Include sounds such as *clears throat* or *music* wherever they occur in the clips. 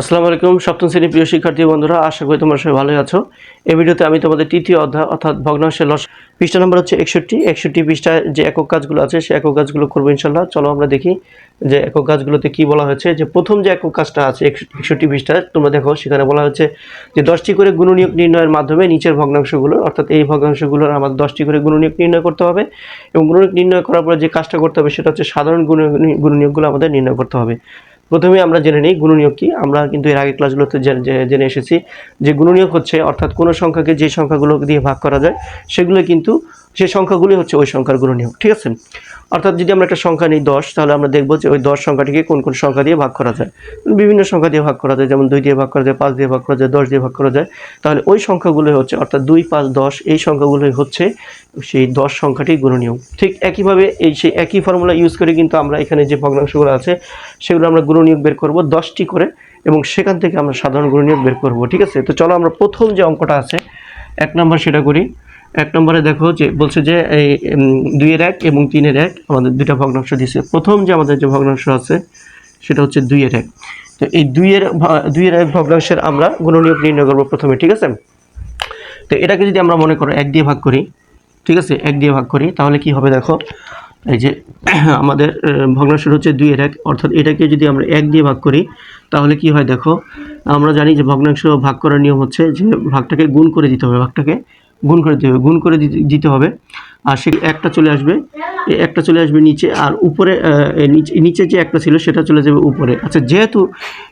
আসসালামু আলাইকুম, সপ্তম শ্রেণির প্রিয় শিক্ষার্থী বন্ধুরা, আশা করি তোমরা সবাই ভালোই আছো। এই ভিডিওতে আমি তোমাদের তৃতীয় অধ্যায়, অর্থাৎ ভগ্নাংশের লস পৃষ্ঠা নম্বর হচ্ছে একষট্টি। একষট্টি পৃষ্ঠায় যে একক কাজগুলো আছে, সেই একক কাজগুলো করব ইনশাল্লাহ চলো আমরা দেখি যে একক কাজগুলোতে কি বলা হয়েছে। যে প্রথম যে একক কাজটা আছে একষট্টি পৃষ্ঠায় তোমরা দেখো, সেখানে বলা হচ্ছে যে দশটি করে গুণনীয়ক নির্ণয়ের মাধ্যমে নিচের ভগ্নাংশগুলো, অর্থাৎ এই ভগ্নাংশগুলোর আমাদের দশটি করে গুণনীয়ক নির্ণয় করতে হবে। এবং গুণনীয়ক নির্ণয় করার পরে যে কাজটা করতে হবে, সেটা হচ্ছে সাধারণ গুণ গুণনীয়কগুলো আমাদের নির্ণয় করতে হবে। প্রথমে আমরা জেনে নিই গুণনীয়ক কি। আমরা কিন্তু এর আগে ক্লাসগুলোতে জেনে- এসেছি যে গুণনীয়ক হচ্ছে অর্থাৎ কোনো সংখ্যাকে যে সংখ্যাগুলো দিয়ে ভাগ করা যায়, সেগুলো কিন্তু সেই সংখ্যাগুলি হচ্ছে ওই সংখ্যার গুণনীয়ক ঠিক আছে? অর্থাৎ যদি আমরা একটা সংখ্যা নিই দশ, তাহলে আমরা দেখব যে ওই দশ সংখ্যাটিকে কোন কোন সংখ্যা দিয়ে ভাগ করা যায়। বিভিন্ন সংখ্যা দিয়ে ভাগ করা যায়, যেমন দুই দিয়ে ভাগ করা যায়, পাঁচ দিয়ে ভাগ করা যায়, দশ দিয়ে ভাগ করা যায়। তাহলে ওই সংখ্যাগুলোই হচ্ছে, অর্থাৎ দুই, পাঁচ, দশ, এই সংখ্যাগুলোই হচ্ছে সেই দশ সংখ্যাটি গুণনীয়ক ঠিক একইভাবে এই সেই একই ফর্মুলা ইউজ করে কিন্তু আমরা এখানে যে ভগ্নাংশগুলো আছে, সেগুলো আমরা গুণনীয়ক বের করব দশটি করে এবং সেখান থেকে আমরা সাধারণ গুণনীয়ক বের করব, ঠিক আছে? তো চলো আমরা প্রথম যে অঙ্কটা আছে, এক নম্বর সেটা করি। এক নম্বরে দেখো যে, বলছে যে, এই দুইয়ের এক এবং তিনের এক আমাদের দুইটা ভগ্নাংশ দিছে প্রথম যে আমাদের যে ভগ্নাংশ আছে, সেটা হচ্ছে দুইয়ের এক। তো এই দুইয়ের দুইয়ের এক ভগ্নাংশের আমরা গুণনীয়ক নির্ণয় করব প্রথমে, ঠিক আছে? তো এটাকে যদি আমরা মনে করো এক দিয়ে ভাগ করি, ঠিক আছে? এক দিয়ে ভাগ করি, তাহলে কি হবে দেখো? এই যে *clears throat* আমাদের ভগ্নাংশ হচ্ছে দুইয়ের এক, অর্থাৎ এটাকে যদি আমরা এক দিয়ে ভাগ করি, তাহলে কি হয় দেখো? আমরা জানি যে ভগ্নাংশ ভাগ করার নিয়ম হচ্ছে যে ভাগটাকে গুণ করে দিতে হবে, ভাগটাকে গুণ করে দিতে হবে, গুণ করে দিতে- হবে। আর সে একটা চলে আসবে একটা চলে আসবে নিচে, আর উপরে নিচে যে একটা ছিল সেটা চলে যাবে উপরে। আচ্ছা যেহেতু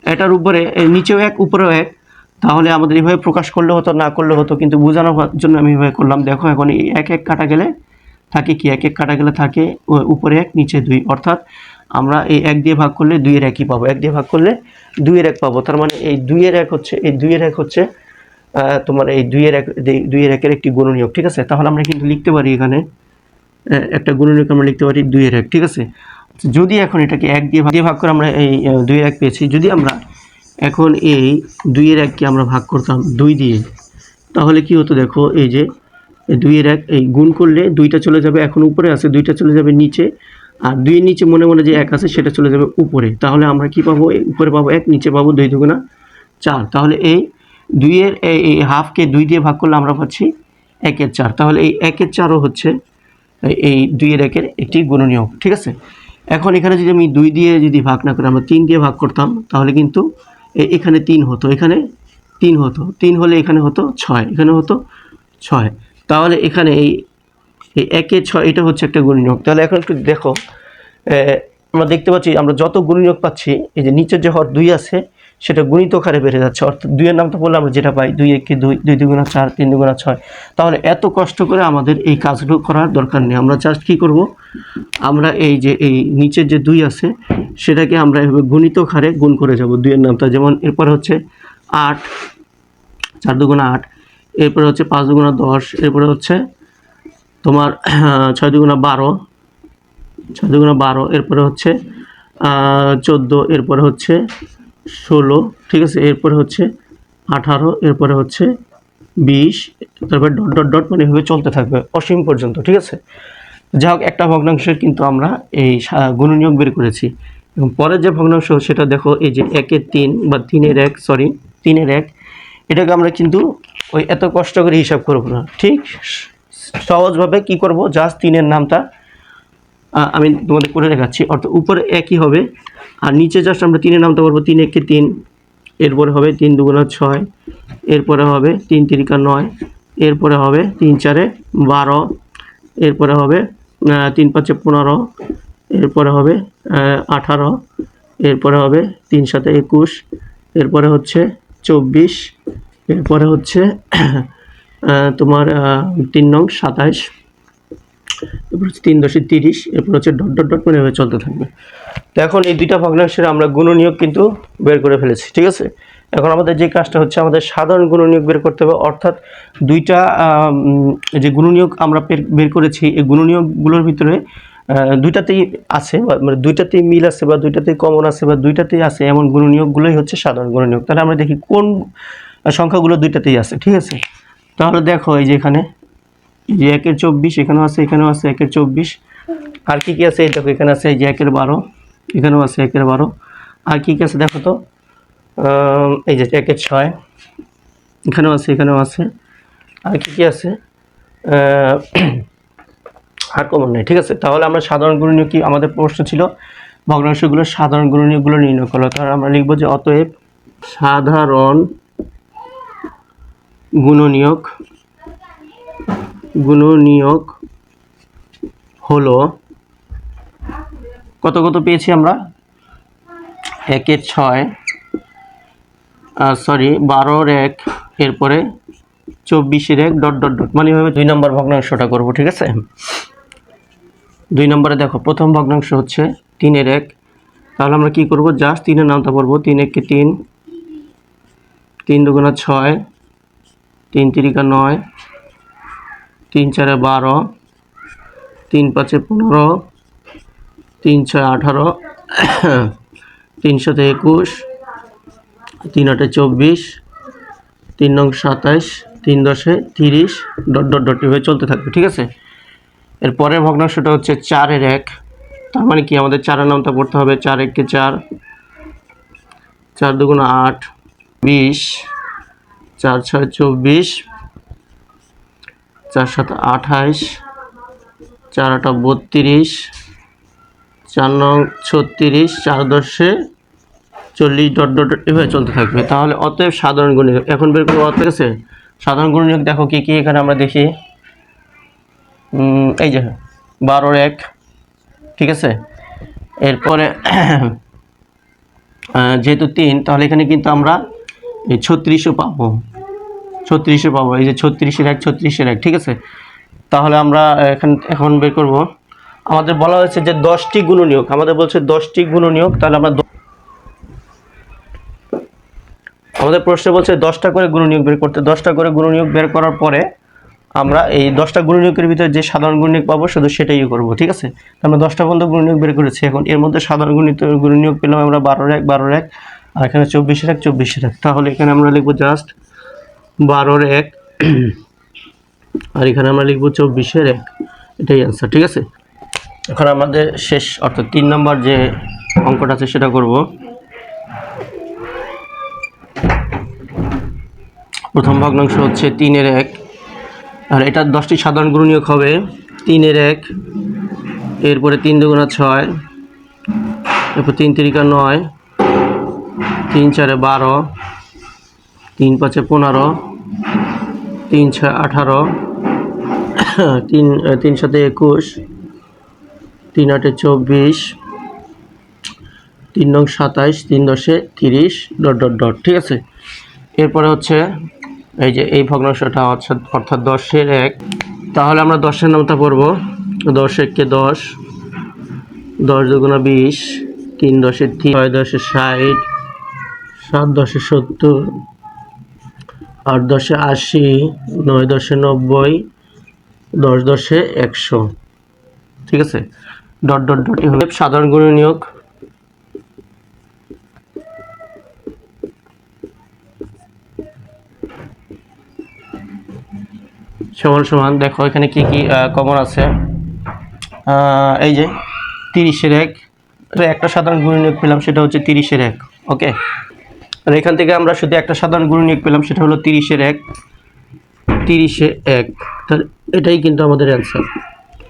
এটার উপরে নিচেও এক, উপরেও এক, তাহলে আমাদের এইভাবে প্রকাশ করলে হতো, না করলে হতো, কিন্তু বোঝানোর জন্য আমি এইভাবে করলাম। দেখো, এখন এক এক কাটা গেলে থাকে কি? এক এক কাটা গেলে থাকে উপরে এক, নিচে দুই। অর্থাৎ আমরা এই এক দিয়ে ভাগ করলে দুইয়ের একই পাবো। এক দিয়ে ভাগ করলে দুইয়ের এক পাবো। তার মানে এই দুইয়ের এক হচ্ছে, এই দুইয়ের এক হচ্ছে তোমার এই দুইয়ের এক দুইয়ের একের একটি গুণনীয়ক, ঠিক আছে? তাহলে আমরা কিন্তু লিখতে পারি এখানে একটা গুণনীয়ক আমরা লিখতে পারি দুইয়ের এক, ঠিক আছে? যদি এখন এটাকে এক দিয়ে ভাগ দিয়ে ভাগ করে আমরা এই দুইয়ের এক পেয়েছি, যদি আমরা এখন এই দুইয়ের এককে আমরা ভাগ করতাম দুই দিয়ে, তাহলে কি হতো দেখো, এই যে দুইয়ের এক, এই গুণ করলে দুইটা চলে যাবে এখন উপরে আছে, দুইটা চলে যাবে নিচে, আর দুইয়ের নিচে মনে মনে যে এক আছে সেটা চলে যাবে উপরে, তাহলে আমরা কি পাবো? উপরে পাবো এক, নিচে পাবো দুই দুগুণা চার, তাহলে এই দুইয়ের এই হাফকে দুই দিয়ে ভাগ করলে আমরা পাচ্ছি একের চার। তাহলে এই একের চারও হচ্ছে এই- দুইয়ের একের একটি গুণনীয়ক, ঠিক আছে? এখন এখানে যদি আমি দুই দিয়ে যদি ভাগ না করে, আমরা তিন দিয়ে ভাগ করতাম, তাহলে কিন্তু এখানে তিন হতো, এখানে তিন হতো। তিন হলে এখানে হতো ছয়, এখানে হতো ছয়। তাহলে এখানে এই এই একে ছয়, এটা হচ্ছে একটা গুণনীয়ক। তাহলে এখন একটু দেখো আমরা দেখতে পাচ্ছি, আমরা যত গুণনীয়ক পাচ্ছি, এই যে নিচের যে হর দুই আছে সেটা গুণিত আকারে বেড়ে যাচ্ছে। অর্থাৎ দুইয়ের নামটা বললে আমরা যেটা পাই, দুই একে দুই দুই দুগুণা চার, তিন দুগুণা ছয়। তাহলে এত কষ্ট করে আমাদের এই কাজগুলো করার দরকার নেই। আমরা জাস্ট কী করব? আমরা এই যে, এই নিচের যে দুই আছে, সেটাকে আমরা এভাবে গুণিত হারে গুণ করে যাব দুইয়ের নামটা। যেমন এরপর হচ্ছে আট, চার দুগুণা আট, এরপরে হচ্ছে পাঁচ দুগুণা দশ, এরপরে হচ্ছে তোমার ছয় দুগুণা বারো, ছয় দুগুণা বারো, এরপরে হচ্ছে চোদ্দ, এরপরে হচ্ছে ষোলো, ঠিক আছে? এরপরে হচ্ছে আঠারো, এরপরে হচ্ছে বিশ, তারপরে ডট ডট ডট মানে এভাবে চলতে থাকবে অসীম পর্যন্ত, ঠিক আছে? যা হোক, একটা ভগ্নাংশের কিন্তু আমরা এই গুণনীয়ক বের করেছি। এবং পরের যে ভগ্নাংশ, সেটা দেখো, এই যে একের তিন বা তিনের এক সরি তিনের এক, এটাকে আমরা কিন্তু ওই এত কষ্ট করে হিসাব করব না। ঠিক? সহজভাবে কি করব? জাস্ট তিনের নামটা আমি তোমাদের করে দেখাচ্ছি। অর্থাৎ উপরে একই হবে, আর নিচে জাস্ট আমরা তিনের নামতে পারব তিন একে তিন, এরপরে হবে তিন দুগুণা ছয়, এরপরে হবে তিন তিরিকা নয়, এরপরে হবে তিন চারে বারো, এরপরে হবে তিন পাঁচে পনেরো, এরপরে হবে আঠারো, এরপরে হবে তিন সাথে একুশ, এরপরে হচ্ছে চব্বিশ, এরপরে হচ্ছে তোমার তিন নং সাতাইশ। এরপর হচ্ছে তিন দশে তিরিশ, এরপর হচ্ছে ডট ডট ডট মানে চলতে থাকবে। তো এখন এই দুইটা ভগ্নাংশের আমরা গুণনীয়ক কিন্তু বের করে ফেলেছি, ঠিক আছে? এখন আমাদের যে কাজটা হচ্ছে আমাদের সাধারণ গুণনীয়ক বের করতে হবে, অর্থাৎ দুইটা যে গুণনীয়ক আমরা বের- করেছি, এই গুণনীয়কগুলোর ভিতরে দুইটাতেই আছে, বা- মানে দুইটাতেই মিল আছে বা দুইটাতেই কমন আছে বা দুইটাতেই আছে এমন গুণনীয়কগুলোই হচ্ছে সাধারণ গুণনীয়ক। তাহলে আমরা দেখি কোন সংখ্যাগুলো দুইটাতেই আছে, ঠিক আছে? তাহলে দেখো এই যে এখানে যে একের চব্বিশ, এখানেও আছে এখানেও আছে একের চব্বিশ। আর কী কী আছে? এই দেখো, এখানে আছে যে একের বারো, এখানেও আছে একের বারো। আর কী কী আছে দেখো তো? এই যে একের ছয়, এখানেও আছে এখানেও আছে। আর কী কী আছে? আর কমন নেই, ঠিক আছে? তাহলে আমরা সাধারণ গুণনীয় কি? আমাদের প্রশ্ন ছিল, ভগ্নাংশগুলো সাধারণ গুণনীয়গুলো নির্ণয় করল তাহলে আমরা লিখব যে অতএব সাধারণ গুণনীয়ক গুণনীয়ক হলো, কত কত পেয়েছি আমরা? একের ছয় সরি বারোর এক, এরপরে চব্বিশের এক, ডট ডট ডট মানে এভাবে দুই নম্বর ভগ্নাংশটা করব, ঠিক আছে? দুই নম্বরে দেখো, প্রথম ভগ্নাংশ হচ্ছে তিনের এক, তাহলে আমরা কি করব? জাস্ট তিনের নামটা পড়ব, তিন এককে তিন তিন দুগুণা ছয়, তিন তিরিকা নয় তিন চারে বারো, তিন পাঁচে পনেরো, তিন ছয় আঠারো, তিন সাথে একুশ, তিন আটে চব্বিশ, তিন নং সাতাইশ, তিন দশে তিরিশ, ডট ডট ডট এভাবে চলতে থাকবে, ঠিক আছে? এর পরের ভগ্নাংশটা হচ্ছে চারের এক, তার মানে কি? আমাদের চারের নামটা পড়তে হবে চার এককে চার চার দুগুণ আট, বিশ, চার ছয় চব্বিশ চার সাত আঠাইশ চার আটা বত্রিশ, চার নং ছত্রিশ, চার দশে চল্লিশ ডট ডট এভাবে চলতে থাকবে। তাহলে অতএব সাধারণ গুণনীয়ক এখন বের করব অতএব আছে সাধারণ গুণনীয়ক দেখো কি কি এখানে আমরা দেখি। এই যে, বারোর এক, ঠিক আছে? এরপরে যেহেতু তিন, তাহলে এখানে কিন্তু আমরা ছত্রিশও পাবো। ছত্রিশও পাবো, এই যে ছত্রিশের এক ছত্রিশের এক, ঠিক আছে? তাহলে আমরা এখন এখন বের করব। আমাদের বলা হয়েছে যে দশটি গুণনীয়ক, আমাদের বলছে দশটি গুণনীয়ক, তাহলে আমরা আমাদের প্রশ্নে বলছে দশটা করে গুণনীয়ক বের করতে, দশটা করে গুণনীয়ক বের করার পরে আমরা এই দশটা গুণনীয়কের ভিতরে যে সাধারণ গুণনীয়ক পাবো, শুধু সেটাই করব, ঠিক আছে? আমরা দশটা পর্যন্ত গুণনীয়ক বের করেছি, এখন এর মধ্যে সাধারণ গুণিত গুণনীয়ক পেলাম আমরা বারোর এক বারোর এক, আর এখানে চব্বিশের এক চব্বিশের এক। তাহলে এখানে আমরা লিখব জাস্ট বারোর এক। আর এখানে আমরা লিখব চব্বিশের এক। এটাই অ্যান্সার ঠিক আছে? এখন আমাদের শেষ, অর্থাৎ তিন নম্বর যে অঙ্কটা আছে সেটা করব। প্রথম ভগ্নাংশ হচ্ছে তিনের এক। আর এটার দশটি সাধারণ গুণনীয়ক হবে। তিনের এক, এরপরে তিন দুগুণা ছয়, এরপর তিন তিরিকা নয়, তিন চারে বারো, তিন পাঁচে পনেরো তিন ছয় আঠারো, তিন তিন সাথে একুশ, তিন আটে চব্বিশ, তিন নং সাতাইশ, তিন দশে তিরিশ, ডট ডট ডট, ঠিক আছে? এরপরে হচ্ছে এই যে এই ভগ্নাংশটা অর্থাৎ অর্থাৎ দশের এক। তাহলে আমরা দশের নামটা পড়ব। দশ এককে দশ দশ দুগুণা বিশ, তিন দশে তিন, ছয় দশে ষাট, সাত দশে সত্তর আট দশে আশি, নয় দশে নব্বই, দশ দশে একশো। ঠিক আছে? ডট ডট ডট হবে সাধারণ গুণনীয়ক সমান সমান, দেখো এখানে কি কি কমন আছে। এই যে তিরিশের এক। একটা সাধারণ গুণনীয়ক পেলাম, সেটা হচ্ছে তিরিশের এক ওকে আর এখান থেকে আমরা শুধু একটা সাধারণ গুণনীয়ক পেলাম, সেটা হলো তিরিশের এক। তিরিশে এক। তাহলে এটাই কিন্তু আমাদের অ্যান্সার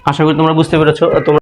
আশা করি তোমরা বুঝতে পেরেছ। তোমরা